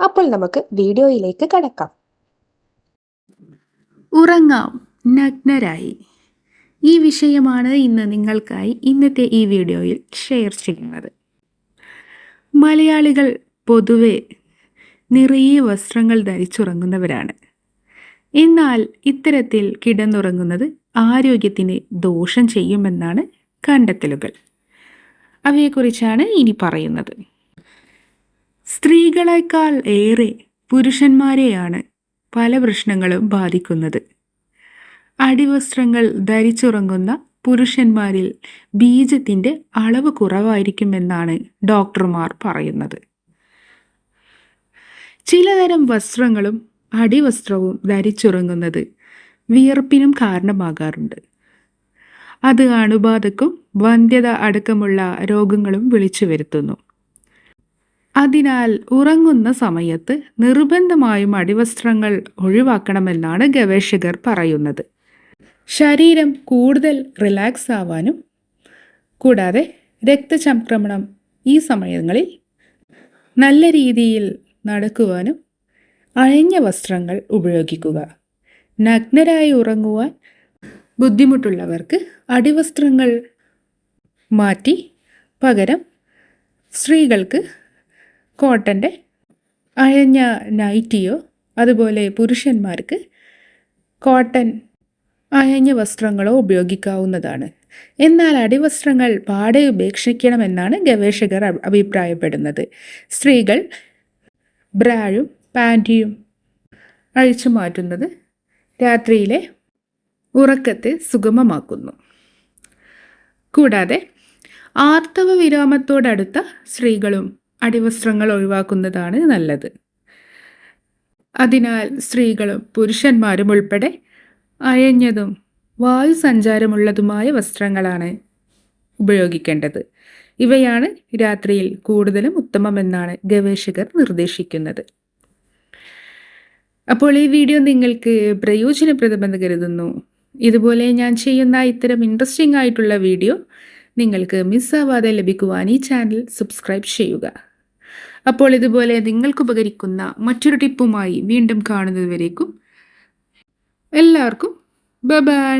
അപ്പോൾ നമുക്ക് വീഡിയോയിലേക്ക് കടക്കാം. ഉറങ്ങാം. നഗ്നരായി. ഈ വിഷയമാണ് ഇന്ന് നിങ്ങൾക്കായി ഇന്നത്തെ ഈ വീഡിയോയിൽ ഷെയർ ചെയ്യുന്നത്. മലയാളികൾ പൊതുവെ നിറയെ വസ്ത്രങ്ങൾ ധരിച്ചുറങ്ങുന്നവരാണ്. എന്നാൽ ഇത്തരത്തിൽ കിടന്നുറങ്ങുന്നത് ആരോഗ്യത്തിന് ദോഷം ചെയ്യുമെന്നാണ് കണ്ടെത്തലുകൾ. അവയെക്കുറിച്ചാണ് ഇനി പറയുന്നത്. സ്ത്രീകളെക്കാൾ ഏറെ പുരുഷന്മാരെയാണ് പല പ്രശ്നങ്ങളും ബാധിക്കുന്നത്. അടിവസ്ത്രങ്ങൾ ധരിച്ചുറങ്ങുന്ന പുരുഷന്മാരിൽ ബീജത്തിന്റെ അളവ് കുറവായിരിക്കുമെന്നാണ് ഡോക്ടർമാർ പറയുന്നത്. ചിലതരം വസ്ത്രങ്ങളും അടിവസ്ത്രവും ധരിച്ചുറങ്ങുന്നത് വിയർപ്പിനും കാരണമാകാറുണ്ട്. അത് അണുബാധക്കും വന്ധ്യത അടക്കമുള്ള രോഗങ്ങളും വിളിച്ചു വരുത്തുന്നു അതിനാൽ ഉറങ്ങുന്ന സമയത്ത് നിർബന്ധമായും അടിവസ്ത്രങ്ങൾ ഒഴിവാക്കണമെന്നാണ് ഗവേഷകർ പറയുന്നത്. ശരീരം കൂടുതൽ റിലാക്സ് ആവാനും കൂടാതെ രക്തചംക്രമണം ഈ സമയങ്ങളിൽ നല്ല രീതിയിൽ നടക്കുവാനും അഴഞ്ഞ വസ്ത്രങ്ങൾ ഉപയോഗിക്കുക. നഗ്നരായി ഉറങ്ങുവാൻ ബുദ്ധിമുട്ടുള്ളവർക്ക് അടിവസ്ത്രങ്ങൾ മാറ്റി പകരം സ്ത്രീകൾക്ക് കോട്ടന്റെ അയഞ്ഞ നൈറ്റിയോ അതുപോലെ പുരുഷന്മാർക്ക് കോട്ടൺ അയഞ്ഞ വസ്ത്രങ്ങളോ ഉപയോഗിക്കാവുന്നതാണ്. എന്നാൽ അടിവസ്ത്രങ്ങൾ പാടെ ഉപേക്ഷിക്കണമെന്നാണ് ഗവേഷകർ അഭിപ്രായപ്പെടുന്നത്. സ്ത്രീകൾ ബ്രാഴും പാന്റിയും അഴിച്ചു മാറ്റുന്നത് രാത്രിയിലെ ഉറക്കത്തെ സുഗമമാക്കുന്നു. കൂടാതെ ആർത്തവ വിരാമത്തോടടുത്ത സ്ത്രീകളും അടിവസ്ത്രങ്ങൾ ഒഴിവാക്കുന്നതാണ് നല്ലത്. അതിനാൽ സ്ത്രീകളും പുരുഷന്മാരും ഉൾപ്പെടെ അയഞ്ഞതും വായു സഞ്ചാരമുള്ളതുമായ വസ്ത്രങ്ങളാണ് ഉപയോഗിക്കേണ്ടത്. ഇവയാണ് രാത്രിയിൽ കൂടുതലും ഉത്തമമെന്നാണ് ഗവേഷകർ നിർദ്ദേശിക്കുന്നത്. അപ്പോൾ ഈ വീഡിയോ നിങ്ങൾക്ക് പ്രയോജനപ്രദമെന്ന് കരുതുന്നു. ഇതുപോലെ ഞാൻ ചെയ്യുന്ന ഇത്തരം ഇൻട്രസ്റ്റിംഗ് ആയിട്ടുള്ള വീഡിയോ നിങ്ങൾക്ക് മിസ്സാവാതെ ലഭിക്കുവാൻ ഈ ചാനൽ സബ്സ്ക്രൈബ് ചെയ്യുക. അപ്പോൾ ഇതുപോലെ നിങ്ങൾക്ക് ഉപകരിക്കുന്ന മറ്റൊരു ടിപ്പുമായി വീണ്ടും കാണുന്നതുവരേക്കും എല്ലാവർക്കും ബൈ